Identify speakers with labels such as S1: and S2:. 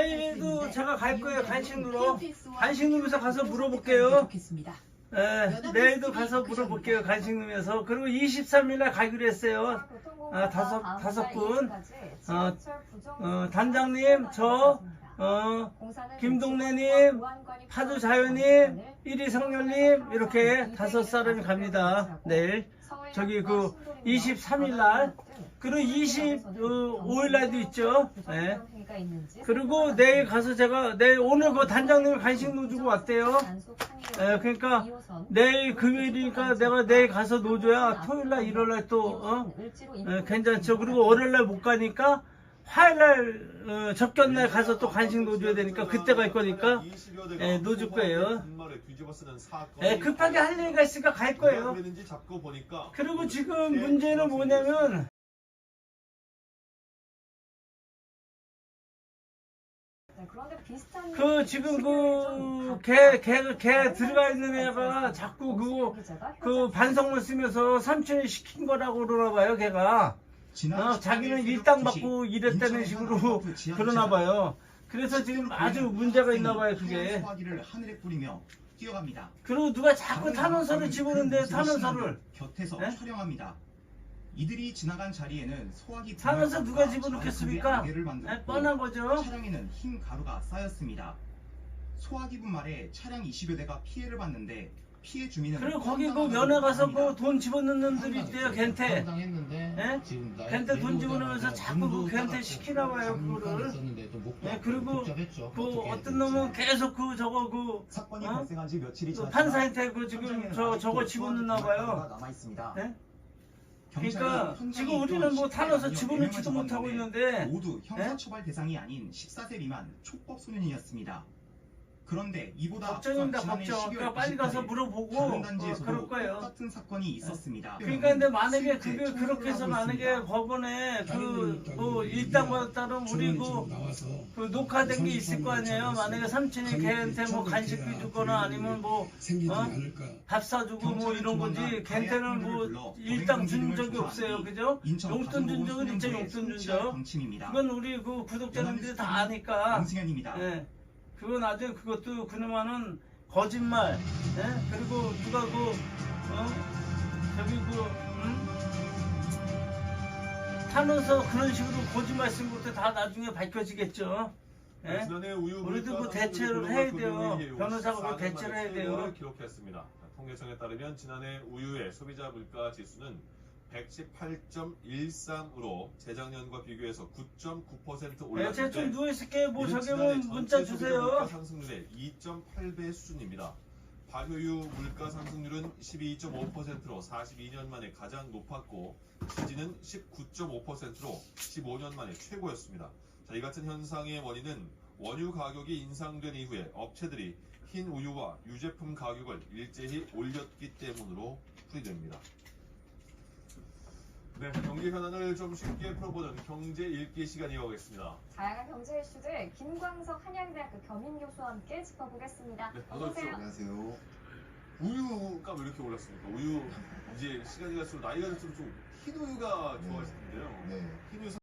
S1: 내일도 제가 갈 거예요 간식누로. 간식누면서 가서 물어볼게요. 예, 내일도 가서 물어볼게요 간식누면서. 그리고 23일날 가기로 했어요. 아, 다섯 다섯 분. 어, 어, 단장님 저 어, 김동래님, 파주자연님, 이리성렬님 이렇게 다섯 사람이 갑니다. 내일 저기 그 23일 날 그리고 25일 날도 있죠. 네. 그리고 내일 가서 제가 내일 오늘 그 단장님 간식 넣어주고 왔대요. 예, 그러니까 내일 금요일이니까 내가 내일 가서 넣어줘야 토요일 날 일요일 날 또 어? 예, 괜찮죠. 그리고 월요일 날 못 가니까 화요일 날 어, 접견 날 가서 또 간식 넣어줘야 되니까 그때 갈 거니까 예, 넣어줄 거예요. 예, 급하게 할 얘기가 있으니까 갈 거예요. 그리고 지금 문제는 뭐냐면 그 지금 그걔걔걔 들어가 있는 애가 자꾸 그그 반성문 쓰면서 삼촌이 시킨 거라고 그러나 봐요 걔가 어, 자기는 일당 받고 일했다는 식으로 그러나 봐요 그래서 지금 아주 문제가 있나 봐요 그게
S2: 하늘에 뿌리며 뛰어갑니다.
S1: 그리고 누가 자꾸 탄원서를 집어넣는데 탄원서를
S2: 곁에서
S1: 예?
S2: 촬영합니다. 이들이 지나간 자리에는 소화기
S1: 탄원서 누가 집어넣겠습니까? 예, 뻔한 거죠
S2: 차량에는 흰 가루가 쌓였습니다. 소화기 분말에 차량 20여 대가 피해를 봤는데 피해 주민은
S1: 그리고 거기 그 면회 가서 그. 돈 집어넣는 놈들이 있대요 겐테
S3: 당했는데
S1: 예? 걔한테 돈
S3: 내려오다가
S1: 집어넣으면서
S3: 그냥
S1: 자꾸
S3: 돈도
S1: 그 걔한테 시키나 봐요, 그거를. 예, 그리고. 그 어떤. 놈은 계속 그 저거 그
S4: 사건이
S1: 어?
S4: 발생한 지 며칠이
S1: 그 판사한테 그 지금 저 저거 집어넣나 봐요. 예? 그러니까 지금 우리는 뭐
S2: 10대
S1: 탄원서 집어넣지도
S2: 4명을
S1: 못하고 있는데
S2: 모두 형사
S1: 예?
S2: 처벌 대상이 아닌 14세 미만 촉법 소년이었습니다. 그런데 이보다
S1: 걱정입니다
S2: 앞선 지난해
S1: 걱정
S2: 12월
S1: 그러니까 빨리 가서
S2: 28일
S1: 물어보고
S2: 다른
S1: 어,
S2: 단지에서도
S1: 그럴 거예요
S2: 똑같은 사건이 있었습니다.
S1: 그러니까 근데 만약에 그게 그렇게 해서
S2: 하고
S1: 만약에
S2: 있습니다.
S1: 법원에 그뭐 일당 받았다는 우리 그, 그 녹화된 게 있을 거 아니에요 만약에 삼촌이 걔한테 뭐 간식비 주거나 아니면 뭐
S5: 생기지
S1: 어?
S5: 않을까.
S1: 밥 사주고 뭐 이런 거지 걔한테는 뭐 일당 준 적이 없어요 그죠?
S2: 인천
S1: 용돈 준 적은 진짜
S2: 가정보호소년부의
S1: 용돈 준 적
S2: 방침입니다.
S1: 그건 우리 그 구독자님들이 다 아니까
S2: 양승현입니다.
S1: 예. 그건 아주 그것도 그놈아는 거짓말 예? 그리고 누가 그 어? 저기 그 음? 탄원서 그런 식으로 거짓말 쓴 것도 다 나중에 밝혀지겠죠 예? 우리도
S6: 물가
S1: 그 대체를 해야 돼요. 변호사가 그
S6: 14년
S1: 대체를 해야 돼요.
S6: 기록했습니다. 자, 통계청에 따르면 지난해 우유의 소비자 물가 지수는 118.13으로 재작년과 비교해서 9.9%
S1: 예,
S6: 올랐는데
S1: 제좀 누워있을게 뭐
S6: 이는
S1: 저기
S6: 지난해
S1: 면 문자
S6: 전체 소비자 물가
S1: 주세요
S6: 상승률의 2.8배 수준입니다. 발효유 물가 상승률은 12.5%로 42년 만에 가장 높았고 지지는 19.5%로 15년 만에 최고였습니다. 자, 이 같은 현상의 원인은 원유 가격이 인상된 이후에 업체들이 흰 우유와 유제품 가격을 일제히 올렸기 때문으로 풀이됩니다. 네, 경기 현안을 좀 쉽게 풀어보는 경제 읽기 시간 이어가겠습니다.
S7: 다양한 경제 이슈들 김광석 한양대학교 겸임교수와 함께 짚어보겠습니다.
S6: 네,
S7: 어서 오세요.
S2: 안녕하세요.
S6: 우유가 왜 이렇게 올랐습니까? 우유 이제 시간이 갈수록 나이가 들수록 좀 흰 우유가 좋아질 텐데요.
S2: 네.
S6: 흰 우유